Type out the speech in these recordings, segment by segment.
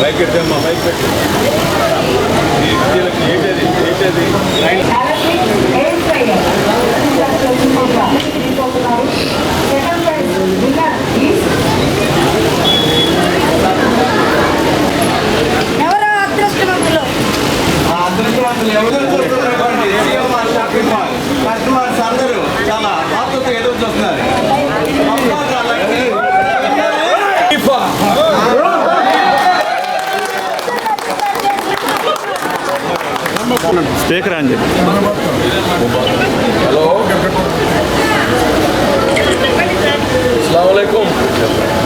Like పెట్టమ్మా like పెట్టి ఏంటది ఏంటది? లైన్ స్పీకర్ అని చెప్పి హలో అస్సలాముఅలైకుం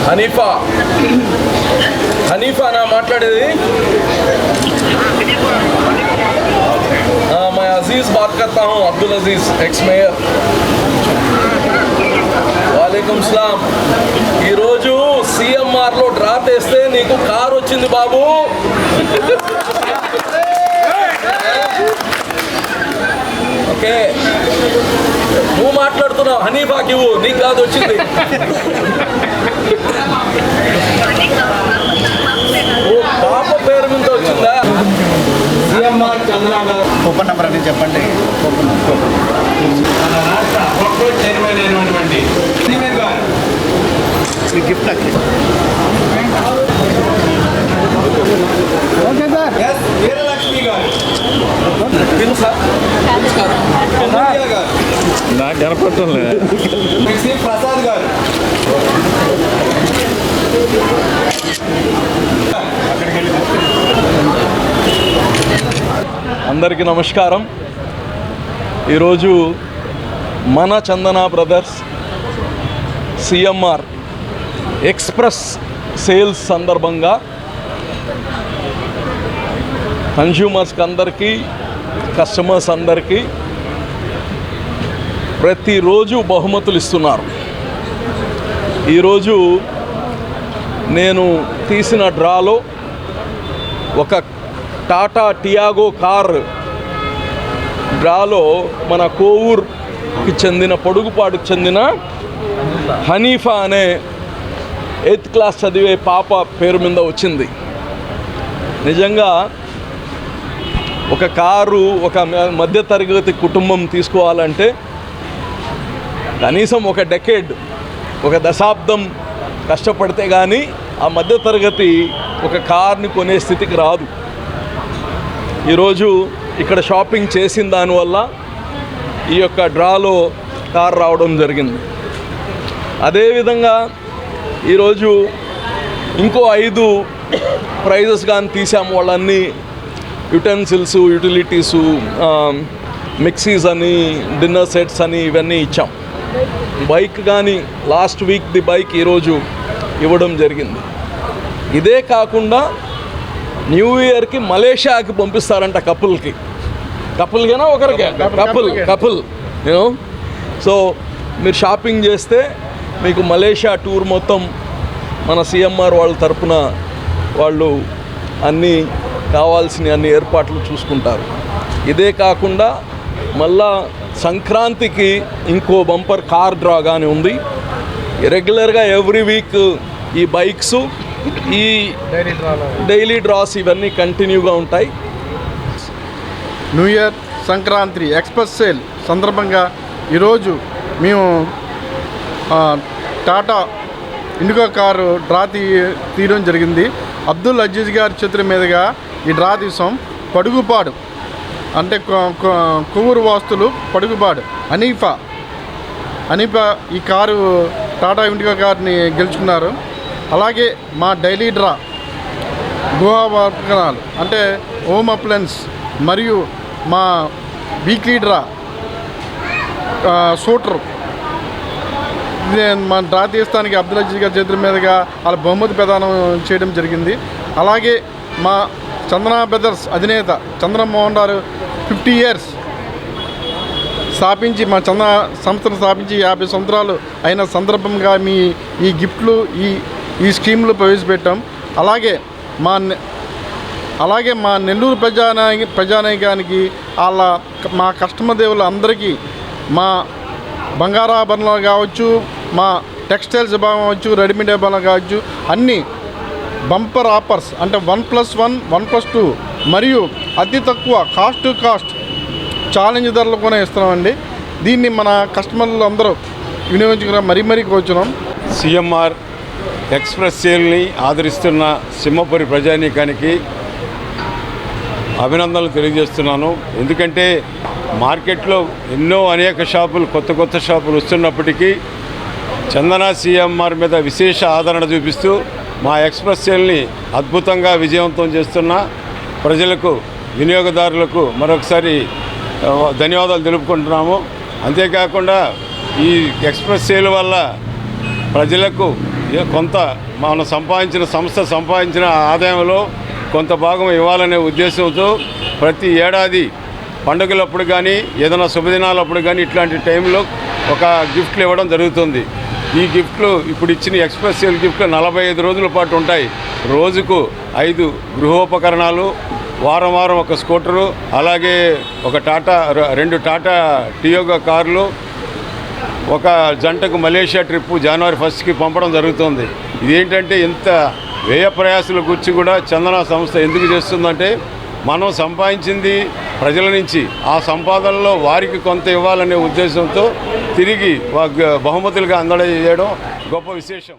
హనీఫా హనీఫా నా మాట్లాడేది हाँ, मैं अजीज बात करता हूँ अब्दुल अजीज एक्स మేయర్ వాలేకుం సలాం ఈరోజు సిఎంఆర్లో డ్రా తెస్తే నీకు కారు వచ్చింది బాబు ఓకే. నువ్వు మాట్లాడుతున్నావు హనీఫాకి ఇవ్వు నీకు కాదు వచ్చింది. ఓ పాప పేరు మీద వచ్చిందా? సిఎంఆర్ చంద్రబాబు కూపన్ నెంబర్ అని చెప్పండి. మన రాష్ట్ర ప్రొక్టోర్ చైర్మన్ అయినటువంటి గిఫ్ట్ అక్కి ఎస్ వీరలక్ష్మి గారు విను సార్ కన్నయ్య గారు నాకు కనపడటం లేదు ప్రసాద్ గారు అందరికీ నమస్కారం. ఈరోజు మన Chandana brothers CMR express sales సందర్భంగా కన్జ్యూమర్స్కి అందరికీ కస్టమర్స్ అందరికీ ప్రతిరోజు బహుమతులు ఇస్తున్నారు. ఈరోజు నేను తీసిన డ్రాలో ఒక టాటా టియాగో కార్ డ్రాలో మన కోవూర్కి చెందిన పొడుగుపాటుకు చెందిన హనీఫా అనే ఎయిత్ క్లాస్ చదివే పాప పేరు మీద వచ్చింది. నిజంగా ఒక కారు ఒక మధ్యతరగతి కుటుంబం తీసుకోవాలంటే కనీసం ఒక డెకేడ్ ఒక దశాబ్దం కష్టపడితే కానీ ఆ మధ్యతరగతి ఒక కార్ని కొనే స్థితికి రాదు. ఈరోజు ఇక్కడ షాపింగ్ చేసిన దానివల్ల ఈ యొక్క డ్రాలో కార్ రావడం జరిగింది. అదేవిధంగా ఈరోజు ఇంకో ఐదు ప్రైజెస్ కానీ తీసాము. వాళ్ళన్నీ యుటెన్సిల్స్ యూటిలిటీసు మిక్సీస్ అని డిన్నర్ సెట్స్ అని ఇవన్నీ ఇచ్చాం. బైక్ కానీ లాస్ట్ వీక్ ది బైక్ ఈరోజు ఇవ్వడం జరిగింది. ఇదే కాకుండా న్యూ ఇయర్కి మలేషియాకి పంపిస్తారంట కపుల్కి. కపుల్కేనా ఒకరికే? Couple couple you know so మీరు షాపింగ్ చేస్తే మీకు మలేషియా టూర్ మొత్తం మన సిఎంఆర్ వాళ్ళ తరపున వాళ్ళు అన్నీ కావాల్సిన అన్ని ఏర్పాట్లు చూసుకుంటారు. ఇదే కాకుండా మళ్ళా సంక్రాంతికి ఇంకో బంపర్ కార్ డ్రా కానీ ఉంది. రెగ్యులర్గా ఎవ్రీ వీక్ ఈ బైక్స్ ఈ డైలీ డ్రాస్ ఇవన్నీ కంటిన్యూగా ఉంటాయి. New year Sankranti express sale సందర్భంగా ఈరోజు మేము టాటా ఇండిగో కారు డ్రా తీ తీయడం జరిగింది. అబ్దుల్ అజీజ్ గారి చేతుల మీదుగా ఈ డ్రా తీసాం. పడుగుపాడు. అంటే కువూరు వాస్తులు పడుగుబాడు అనీఫా అనీఫా ఈ కారు టాటా ఇండిగో కార్ని గెలుచుకున్నారు. అలాగే మా డైలీ డ్రా గృహోపకరణాలు అంటే హోమ్ అప్లయన్స్ మరియు మా వీక్లీ డ్రా షూటర్ సూటర్. ఇది మా అబ్దుల్ అజీజ్ గారి చేతుల మీదుగా వాళ్ళ బహుమతి ప్రదానం చేయడం జరిగింది. అలాగే మా చందన బ్రదర్స్ అధినేత చంద్రమోహన్ గారు ఫిఫ్టీ ఇయర్స్ స్థాపించి మా చంద సంస్థను స్థాపించి యాభై సంవత్సరాలు అయిన సందర్భంగా మీ ఈ గిఫ్ట్లు ఈ ఈ స్కీమ్లు ప్రవేశపెట్టాం. అలాగే మా నె- అలాగే మా నెల్లూరు ప్రజానాయ ప్రజానాయకానికి వాళ్ళ మా కస్టమర్ దేవులు అందరికీ మా బంగారాభరణాలు కావచ్చు మా టెక్స్టైల్స్ విభాగం కావచ్చు రెడీమేడ్ విభాగం కావచ్చు అన్నీ బంపర్ ఆఫర్స్ అంటే one plus one one plus two మరియు అతి తక్కువ కాస్ట్ టు కాస్ట్ ఛాలెంజ్ ధరలు కూడా ఇస్తున్నామండి. దీన్ని మన కస్టమర్లు అందరూ వినియోగించుకున్న మరీ మరీ కోరుచున్నాం. సిఎంఆర్ ఎక్స్ప్రెస్ సేల్ని ఆదరిస్తున్న సింహపురి ప్రజానీకానికి అభినందనలు తెలియజేస్తున్నాను. ఎందుకంటే మార్కెట్లో ఎన్నో అనేక షాపులు కొత్త కొత్త షాపులు వస్తున్నప్పటికీ చందన సిఎంఆర్ మీద విశేష ఆదరణ చూపిస్తూ మా ఎక్స్ప్రెస్ సేల్ని అద్భుతంగా విజయవంతం చేస్తున్న ప్రజలకు వినియోగదారులకు మరొకసారి ధన్యవాదాలు తెలుపుకుంటున్నాము. అంతేకాకుండా ఈ ఎక్స్ప్రెస్ సేల్ వల్ల ప్రజలకు కొంత మనం సంపాదించిన సంస్థ సంపాదించిన ఆదాయంలో కొంత భాగం ఇవ్వాలనే ఉద్దేశంతో ప్రతి ఏడాది పండుగలప్పుడు కానీ ఏదైనా శుభదినాలప్పుడు కానీ ఇట్లాంటి టైంలో ఒక గిఫ్ట్లు ఇవ్వడం జరుగుతుంది. ఈ గిఫ్ట్లు ఇప్పుడు ఇచ్చిన ఎక్స్ప్రెస్ సేల్ గిఫ్ట్లు నలభై ఐదు రోజుల పాటు ఉంటాయి. రోజుకు ఐదు గృహోపకరణాలు వారం వారం ఒక స్కూటరు అలాగే ఒక టాటా రెండు టాటా టియోగా కార్లు ఒక జంటకు మలేషియా ట్రిప్ జనవరి ఫస్ట్కి పంపడం జరుగుతుంది. ఇదేంటంటే ఇంత వ్యయ ప్రయాసాల గురించి కూడా చందన సంస్థ ఎందుకు చేస్తుందంటే మనం సంపాదించింది ప్రజల నుంచి. ఆ సంపాదనలో వారికి కొంత ఇవ్వాలనే ఉద్దేశంతో తిరిగి బహుమతులుగా అందజేయడం గొప్ప విశేషం.